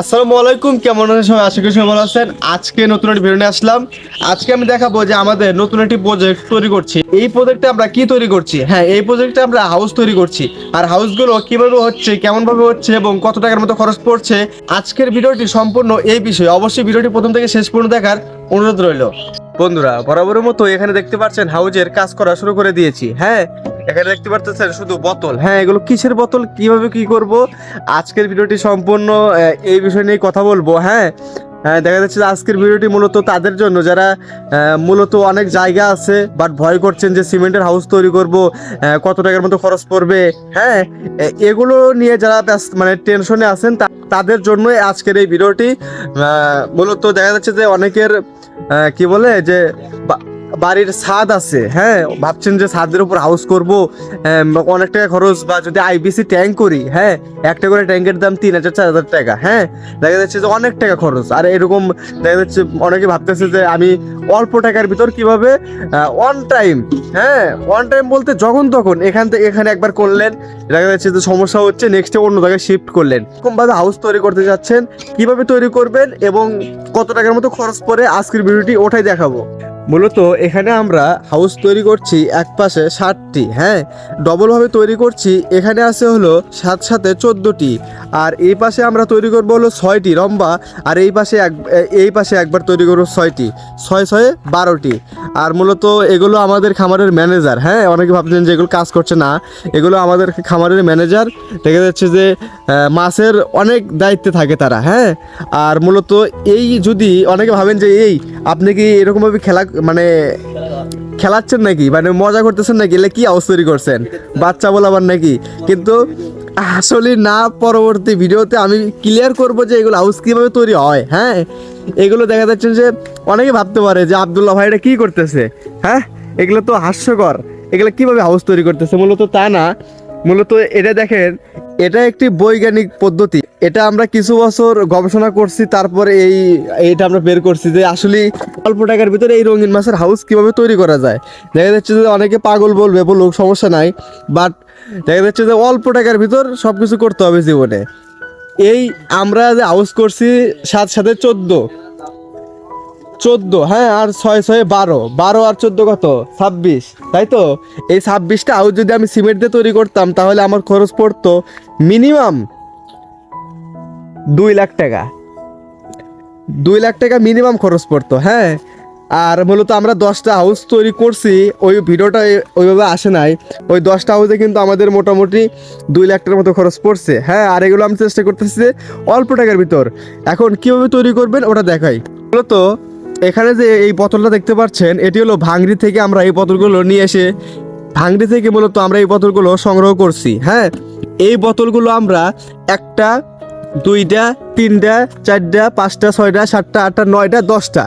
আসসালামু আলাইকুম, কেমন আছেন সবাই? আশা করি সবাই ভালো আছেন। আজকে নতুন একটি ভিডিও নিয়ে আসলাম। আজকে আমি দেখাবো যে আমাদের নতুন একটি প্রজেক্ট তৈরি করছি। এই প্রজেক্টে আমরা কি তৈরি করছি? হ্যাঁ এই প্রজেক্টে আমরা হাউস তৈরি করছি। আর হাউসগুলো কীভাবে হচ্ছে কেমন ভাবে হচ্ছে এবং কত টাকার মতো খরচ পড়ছে, আজকের ভিডিওটি সম্পূর্ণ এই বিষয়ে। অবশ্যই ভিডিওটি প্রথম থেকে শেষ পর্যন্ত দেখার অনুরোধ রইল। বন্ধুরা, বরাবরের মতো এখানে দেখতে পাচ্ছেন হাউজের কাজ করা শুরু করে দিয়েছি। হ্যাঁ এখানে দেখতে পাচ্ছেন শুধু বোতল। হ্যাঁ এগুলো কিসের বোতল? কীভাবে কি করব? আজকের ভিডিওটি সম্পূর্ণ এই বিষয় নিয়ে কথা বলব হ্যাঁ? হ্যাঁ, দেখা যাচ্ছে যে আজকের ভিডিওটি মূলত তাদের জন্য যারা মূলত অনেক জায়গা আছে বাট ভয় করছেন যে সিমেন্টের হাউস তৈরি করব কত টাকার মতো খরচ পড়বে হ্যাঁ? এগুলো নিয়ে যারা মানে টেনশনে আছেন তাদের জন্যই আজকের এই ভিডিওটি মূলত দেখা যাচ্ছে যে অনেকের কি বলে যে বাড়ির ছাদ আছে হ্যাঁ? ভাবছেন যে ছাদের উপর হাউস করব অনেক টাকা খরচ, বা যদি আইবিসি ট্যাঙ্ক করি হ্যাঁ? একটা করে ট্যাঙ্কের দাম তিন হাজার, চার হাজার টাকা হ্যাঁ? দেখা যাচ্ছে যে অনেক টাকা খরচ। আর এরকম দেখা যাচ্ছে অনেকে ভাবতেছে যে আমি অল্প টাকার ভিতর কীভাবে অন টাইম হ্যাঁ? অন টাইম বলতে যখন তখন, এখান থেকে এখানে একবার করলেন, দেখা যাচ্ছে যে সমস্যা হচ্ছে নেক্সটে অন্য জায়গায় শিফট করলেন। এরকমভাবে হাউস তৈরি করতে যাচ্ছেন, কীভাবে তৈরি করবেন এবং কত টাকার মতো খরচ পড়ে আজকের ভিডিওটি ওটাই দেখাবো। মূলত এখানে আমরা হাউস তৈরি করছি এক পাশে ষাটটি হ্যাঁ? ডবলভাবে তৈরি করছি, এখানে আছে হলো সাত সাথে চোদ্দোটি, আর এই পাশে আমরা তৈরি করব হলো ছয়টি, লম্বা, আর এই পাশে এক এই পাশে একবার তৈরি করব ছয়টি, ছয় ছয়ে বারোটি, আর মূলত এগুলো আমাদের খামারের ম্যানেজার হ্যাঁ? অনেকে ভাবছেন যে এগুলো কাজ করছে না, এগুলো আমাদের খামারের ম্যানেজার দেখা যাচ্ছে যে মাছের অনেক দায়িত্বে থাকে তারা হ্যাঁ? আর মূলত এই যদি অনেকে ভাবেন যে এই আপনি কি এরকমভাবে খেলা মানে খেলাচ্ছেন নাকি? মানে মজা করতেছেন নাকি? এলে কি তৈরি করছেন? বাচ্চা বলাবার নাকি? কিন্তু আসলে না, পরবর্তী ভিডিওতে আমি ক্লিয়ার করব যে এগুলো হাউস কীভাবে তৈরি হয় হ্যাঁ? এগুলো দেখা যাচ্ছে যে অনেকে ভাবতে পারে যে আবদুল্লাহ ভাই এটা কী করতেছে হ্যাঁ? এগুলো তো হাস্যকর। এগুলো কীভাবে হাউস তৈরি করতেছে? মূলত তা না। মূলত এটা দেখেন, এটা একটি বৈজ্ঞানিক পদ্ধতি। এটা আমরা কিছু বছর গবেষণা করছি, তারপরে এই এটা আমরা বের করছি যে আসলে অল্প টাকার ভিতরে এই রঙিন মাছের হাউস কীভাবে তৈরি করা যায়। দেখা যাচ্ছে যে অনেকে পাগল বলবে, বলুক, সমস্যা নাই বাট দেখা যাচ্ছে যে অল্প টাকার ভিতর সব কিছু করতে হবে জীবনে। এই আমরা যে হাউস করছি, সাত সাথে চোদ্দ। চোদ্দ হ্যাঁ আর ছয় ছয়, বারো। বারো আর চোদ্দ কত? ছাব্বিশ। তাই তো? এই ছাব্বিশটা হাউস যদি আমি সিমেন্ট দিয়ে তৈরি করতাম, তাহলে আমার খরচ পড়তো মিনিমাম দুই লাখ টাকা। দুই লাখ টাকা মিনিমাম খরচ পড়তো হ্যাঁ? আর মূলত আমরা দশটা হাউস তৈরি করছি, ওই ভিডিওটা ওইভাবে আসে নাই। ওই দশটা হাউসে কিন্তু আমাদের মোটামুটি দুই লাখ টাকার মতো খরচ পড়ছে হ্যাঁ? আর এগুলো আমি চেষ্টা করতেছি যে অল্প টাকার ভিতর। এখন কীভাবে তৈরি করবেন ওটা দেখাই। মূলত এখানে যে এই বোতলটা দেখতে পাচ্ছেন, এটি হলো ভাঙড়ি থেকে আমরা এই বোতলগুলো নিয়ে এসে ভাঙড়ি থেকে মূলত আমরা এই বোতলগুলো সংগ্রহ করছি হ্যাঁ? এই বোতলগুলো আমরা একটা, দুইটা, তিনটা, চারটা, পাঁচটা, ছয়টা, সাতটা, আটটা, নয়টা, দশটা,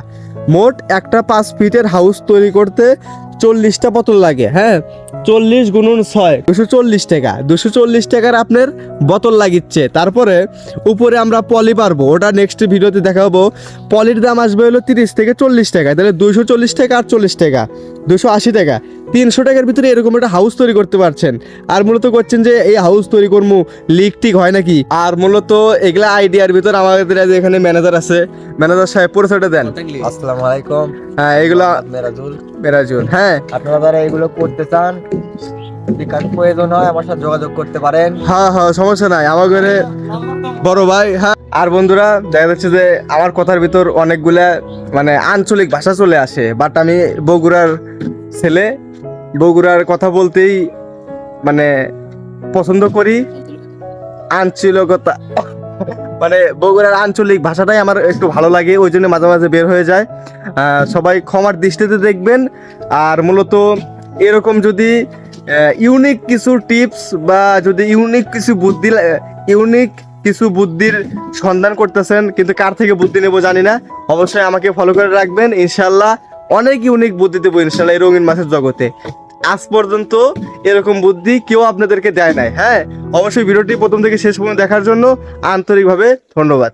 মোট একটা পাঁচ ফিটের হাউস তৈরি করতে চল্লিশটা বোতল লাগে হ্যাঁ? চল্লিশ গুণন ছয়, দুশো চল্লিশ টাকা, দুশো চল্লিশ টাকার আপনার বোতল লাগিচ্ছে। তারপরে উপরে আমরা পলি পারব, ওটা নেক্সট ভিডিওতে দেখাবো। পলির দাম আসবে হলো তিরিশ থেকে চল্লিশ টাকা তাহলে দুশো চল্লিশ টাকা আর চল্লিশ টাকা দুশো আশি টাকা। তিনশো টাকার ভিতরে এরকম একটা হাউস তৈরি করতে পারছেন। আর মূলত করছেন যে এই হাউস তৈরি করব লিক টিক হয় নাকি? আর মূলত এগুলা আইডিয়ার ভিতর আমাদের এখানে ম্যানেজার আছে ম্যানেজার সাহেব পরিচয়টা দেন। আসসালামু আলাইকুম। হ্যাঁ এগুলো মেরাজুল। মেরাজুন হ্যাঁ। আপনারা যারা এগুলো করতে চান যদি প্রয়োজন হয়, আমার সাথে যোগাযোগ করতে পারেন। হ্যাঁ হ্যাঁ সমস্যা নাই। আমার ঘরে বড় ভাই হ্যাঁ। আর বন্ধুরা, দেখা যাচ্ছে যে আমার কথার ভিতর অনেকগুলা মানে আঞ্চলিক ভাষা চলে আসে। বাট আমি বগুড়ার ছেলে। বগুড়ার কথা বলতেই মানে পছন্দ করি। আঞ্চলিকতা মানে বগুড়ার আঞ্চলিক ভাষাটাই আমার একটু ভালো লাগে, ওই জন্য মাঝে মাঝে বের হয়ে যায়। সবাই ক্ষমার দৃষ্টিতে দেখবেন। আর মূলত এরকম যদি ইউনিক কিছু টিপস বা যদি ইউনিক কিছু বুদ্ধি ইউনিক কিছু বুদ্ধির সন্ধান করতেছেন, কিন্তু কার থেকে বুদ্ধি নেব জানি না। অবশ্যই আমাকে ফলো করে রাখবেন ইনশাল্লাহ অনেক ইউনিক বুদ্ধি দেবো ইনশাল্লাহ এই রঙিন মাছের জগতে। আজ পর্যন্ত এরকম বুদ্ধি কেউ আপনাদেরকে দেয় নাই হ্যাঁ? অবশ্যই ভিডিওটি প্রথম থেকে শেষ পর্যন্ত দেখার জন্য আন্তরিকভাবে ধন্যবাদ।